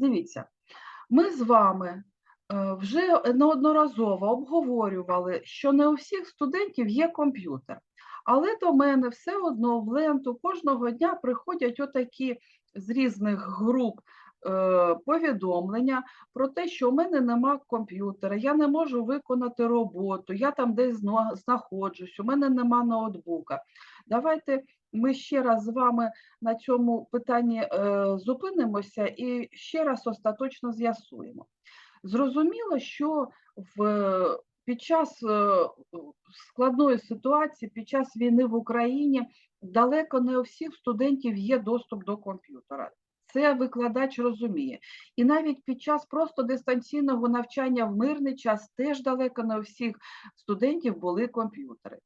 Дивіться, ми з вами е, вже неодноразово обговорювали, що не у всіх студентів є комп'ютер. Але до мене все одно в ленту кожного дня приходять отакі з різних груп е, повідомлення про те, що у мене нема комп'ютера, я не можу виконати роботу, я там десь знаходжусь, у мене нема ноутбука. Давайте ми ще раз з вами на цьому питанні е, зупинимося і ще раз остаточно з'ясуємо. Зрозуміло, що в, під час е, складної ситуації, під час війни в Україні далеко не у всіх студентів є доступ до комп'ютера. Це викладач розуміє. І навіть під час просто дистанційного навчання в мирний час теж далеко не у всіх студентів були комп'ютери.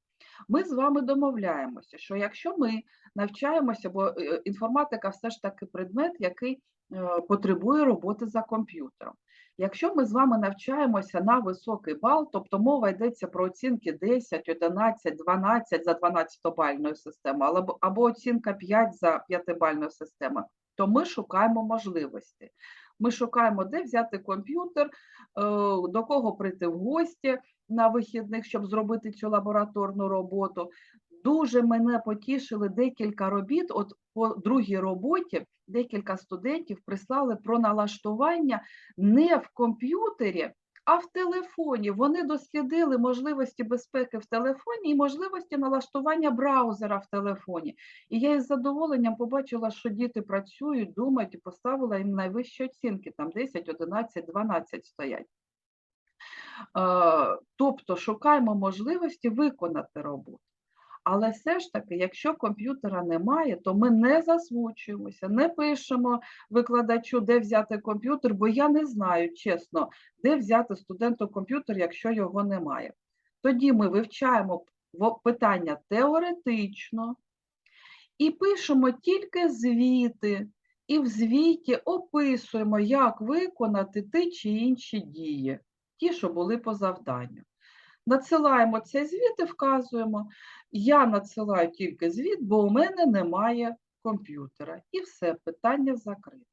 Ми з вами домовляємося, що якщо ми навчаємося, бо е, інформатика все ж таки предмет, який е, потребує роботи за комп'ютером. Якщо ми з вами навчаємося на високий бал, тобто мова йдеться про оцінки 10, 11, 12 за 12-бальною системою, або, або оцінка 5 за 5-бальною системою, то ми шукаємо можливості. Ми шукаємо, де взяти комп'ютер, е, до кого прийти в гості на вихідних, щоб зробити цю лабораторну роботу. Дуже мене потішили декілька робіт. От по другій роботі декілька студентів прислали про налаштування не в комп'ютері, а в телефоні. Вони дослідили можливості безпеки в телефоні і можливості налаштування браузера в телефоні. І я із задоволенням побачила, що діти працюють, думають і поставила їм найвищі оцінки, там 10, 11, 12 стоять. Е, Тобто шукаємо можливості виконати роботу. Але все ж таки, якщо комп'ютера немає, то ми не засмучуємося, не пишемо викладачу, де взяти комп'ютер, бо я не знаю, чесно, де взяти студенту комп'ютер, якщо його немає. Тоді ми вивчаємо питання теоретично і пишемо тільки звіти, і в звіті описуємо, як виконати ті чи інші дії, ті, що були по завданню. Надсилаємо цей звіт і вказуємо. Я надсилаю тільки звіт, бо у мене немає комп'ютера. І все, питання закрите.